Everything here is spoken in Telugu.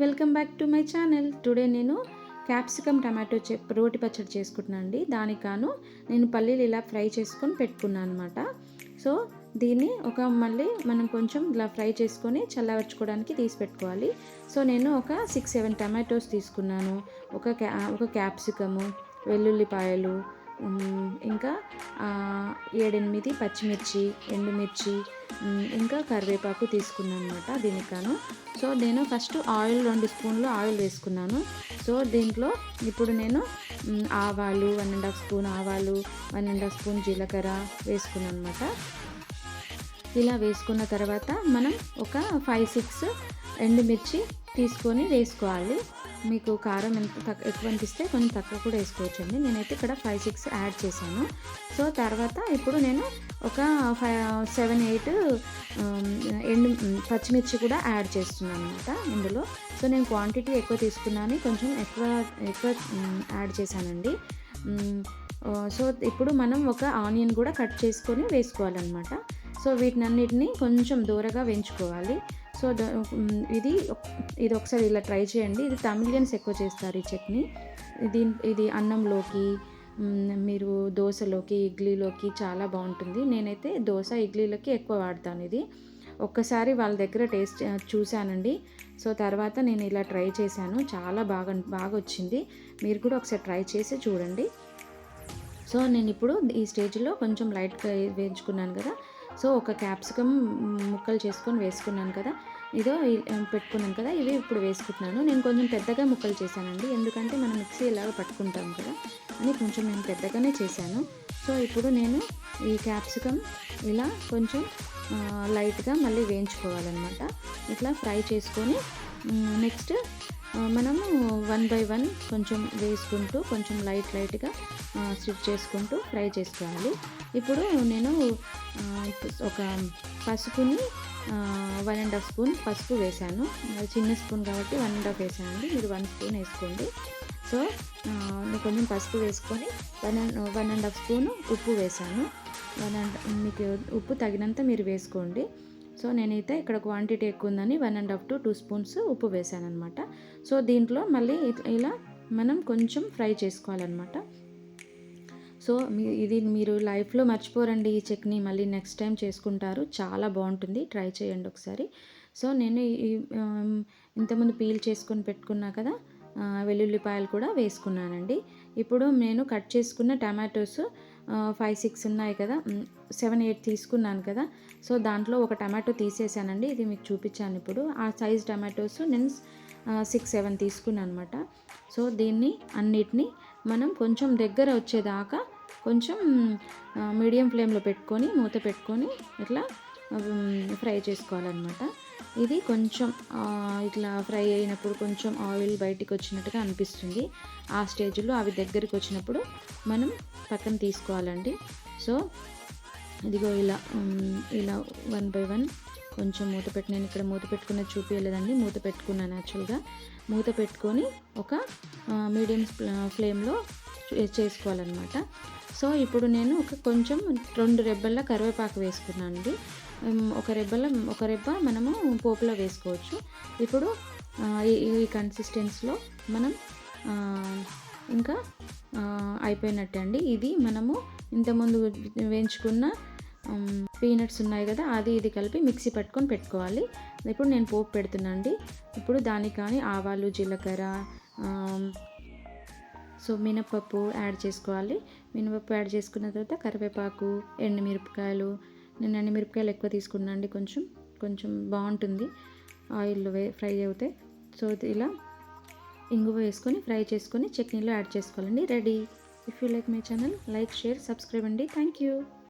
Welcome back to my channel. Today నేను క్యాప్సికమ్ టమాటో చె రోటి పచ్చడి చేసుకుంటున్నాను అండి. దానికి గాను నేను పల్లీలు ఇలా ఫ్రై చేసుకొని పెట్టుకున్నాను అనమాట సో దీన్ని ఒక మళ్ళీ మనం కొంచెం ఇలా ఫ్రై చేసుకొని చల్లవచ్చుకోవడానికి తీసి పెట్టుకోవాలి. సో నేను ఒక సిక్స్ సెవెన్ టమాటోస్ తీసుకున్నాను. ఒక క్యా ఒక క్యాప్సికము వెల్లుల్లిపాయలు ఇంకా ఏడెనిమిది పచ్చిమిర్చి ఎండుమిర్చి ఇంకా కరివేపాకు తీసుకున్నాను అనమాట దీనికాను. సో నేను ఫస్ట్ ఆయిల్ రెండు స్పూన్లు ఆయిల్ వేసుకున్నాను. సో దీంట్లో ఇప్పుడు నేను ఆవాలు వన్ అండ్ హాఫ్ స్పూన్ ఆవాలు వన్ అండ్ హాఫ్ స్పూన్ జీలకర్ర వేసుకున్నాను అనమాట ఇలా వేసుకున్న తర్వాత మనం ఒక ఫైవ్ సిక్స్ ఎండుమిర్చి తీసుకొని వేసుకోవాలి. మీకు కారం ఎంత తక్కువ ఎక్కువ అనిపిస్తే కొంచెం తక్కువ కూడా వేసుకోవచ్చు అండి నేనైతే ఇక్కడ ఫైవ్ సిక్స్ యాడ్ చేశాను. సో తర్వాత ఇప్పుడు నేను ఒక ఫైవ్ సెవెన్ ఎయిట్ ఎండు పచ్చిమిర్చి కూడా యాడ్ చేస్తున్నాను అనమాట ఇందులో. సో నేను క్వాంటిటీ ఎక్కువ తీసుకున్నాను. కొంచెం ఎక్కువ ఎక్కువ యాడ్ చేశానండి. సో ఇప్పుడు మనం ఒక ఆనియన్ కూడా కట్ చేసుకొని వేసుకోవాలన్నమాట. సో వీటినన్నిటిని కొంచెం దూరగా వేయించుకోవాలి. సో ఇది ఇది ఒకసారి ఇలా ట్రై చేయండి. ఇది తమిళియన్స్ ఎక్కువ చేస్తారు ఈ చట్నీ. ఇది ఇది అన్నంలోకి మీరు దోశలోకి ఇడ్లీలోకి చాలా బాగుంటుంది. నేనైతే దోశ ఇడ్లీలోకి ఎక్కువ వాడతాను ఇది. ఒక్కసారి వాళ్ళ దగ్గర టేస్ట్ చూశానండి. సో తర్వాత నేను ఇలా ట్రై చేశాను. చాలా బాగా బాగా వచ్చింది. మీరు కూడా ఒకసారి ట్రై చేసి చూడండి. సో నేను ఇప్పుడు ఈ స్టేజ్లో కొంచెం లైట్గా వేయించుకున్నాను కదా. సో ఒక క్యాప్సికమ్ ముక్కలు చేసుకొని వేసుకున్నాను కదా. ఇదో పెట్టుకున్నాను కదా ఇవి ఇప్పుడు వేసుకుంటున్నాను. నేను కొంచెం పెద్దగా ముక్కలు చేశానండి. ఎందుకంటే మనం మిక్సీ ఇలాగ పట్టుకుంటాం కదా అని కొంచెం నేను పెద్దగానే చేశాను. సో ఇప్పుడు నేను ఈ క్యాప్సికమ్ ఇలా కొంచెం లైట్గా మళ్ళీ వేయించుకోవాలన్నమాట. ఇట్లా ఫ్రై చేసుకొని నెక్స్ట్ మనము వన్ బై వన్ కొంచెం వేసుకుంటూ కొంచెం లైట్ లైట్గా స్టిచ్ చేసుకుంటూ ఫ్రై చేసుకోవాలి. ఇప్పుడు నేను ఒక పసుపుని వన్ అండ్ హాఫ్ స్పూన్ పసుపు వేసాను అది చిన్న స్పూన్ కాబట్టి వన్ అండ్ హాఫ్ వేసానండి మీరు వన్ స్పూన్ వేసుకోండి. సో నేను కొంచెం పసుపు వేసుకొని one and one and half spoon ఉప్పు వేసాను వన్ అండ్ మీకు ఉప్పు తగినంత మీరు వేసుకోండి. సో నేనైతే ఇక్కడ క్వాంటిటీ ఎక్కువ ఉందని one and half to two spoons ఉప్పు వేసాను అనమాట సో దీంట్లో మళ్ళీ ఇలా మనం కొంచెం ఫ్రై చేసుకోవాలన్నమాట. సో మీ ఇది మీరు లైఫ్లో మర్చిపోరండి ఈ చట్నీ. మళ్ళీ నెక్స్ట్ టైం చేసుకుంటారు. చాలా బాగుంటుంది. ట్రై చేయండి ఒకసారి. సో నేను ఈ ఇంతకుముందు పీల్ చేసుకొని పెట్టుకున్నా కదా వెల్లుల్లిపాయలు కూడా వేసుకున్నానండి. ఇప్పుడు నేను కట్ చేసుకున్న టమాటోస్ ఫైవ్ సిక్స్ ఉన్నాయి కదా సెవెన్ ఎయిట్ తీసుకున్నాను కదా సో దాంట్లో ఒక టమాటో తీసేసానండి. ఇది మీకు చూపించాను ఇప్పుడు. ఆ సైజ్ టమాటోస్ నేను సిక్స్ సెవెన్ తీసుకున్నాను అనమాట సో దీన్ని అన్నిటినీ మనం కొంచెం దగ్గర వచ్చేదాకా కొంచెం మీడియం ఫ్లేమ్లో పెట్టుకొని మూత పెట్టుకొని ఇట్లా ఫ్రై చేసుకోవాలన్నమాట. ఇది కొంచెం ఇట్లా ఫ్రై అయినప్పుడు కొంచెం ఆయిల్ బయటికి వచ్చినట్టుగా అనిపిస్తుంది. ఆ స్టేజ్లో అవి దగ్గరికి వచ్చినప్పుడు మనం పక్కన తీసుకోవాలండి. సో ఇదిగో ఇలా ఇలా వన్ బై వన్ కొంచెం మూత పెట్టి నేను ఇక్కడ మూత పెట్టుకున్నది చూపించలేదండి మూత పెట్టుకున్నాను యాక్చువల్గా మూత పెట్టుకొని ఒక మీడియం ఫ్లేమ్లో చేసుకోవాలన్నమాట. సో ఇప్పుడు నేను ఒక కొంచెం రెండు రెబ్బల్లో కరివేపాకు వేసుకున్నాను అండి ఒక రెబ్బల ఒక రెబ్బ మనము పోపులో వేసుకోవచ్చు. ఇప్పుడు ఈ- ఈ కన్సిస్టెన్స్లో మనం ఇంకా అయిపోయినట్టే అండి. ఇది మనము ఇంతకుముందు వేయించుకున్న పీనట్స్ ఉన్నాయి కదా అది ఇది కలిపి మిక్సీ పట్టుకొని పెట్టుకోవాలి. ఇప్పుడు నేను పోపు పెడుతున్నాను అండి ఇప్పుడు దానికి కానీ ఆవాలు జీలకర్ర సో మినపప్పు యాడ్ చేసుకోవాలి. మినపప్పు యాడ్ చేసుకున్న తర్వాత కరివేపాకు ఎండుమిరపకాయలు నేను ఎండుమిరపకాయలు ఎక్కువ తీసుకున్నాను అండి కొంచెం కొంచెం బాగుంటుంది. ఆయిల్లో వే ఫ్రై అవుతాయి సో ఇలా ఇంగువ వేసుకొని ఫ్రై చేసుకొని చట్నీలో యాడ్ చేసుకోవాలండి. Ready. If you like my channel like share subscribe అండి. Thank you.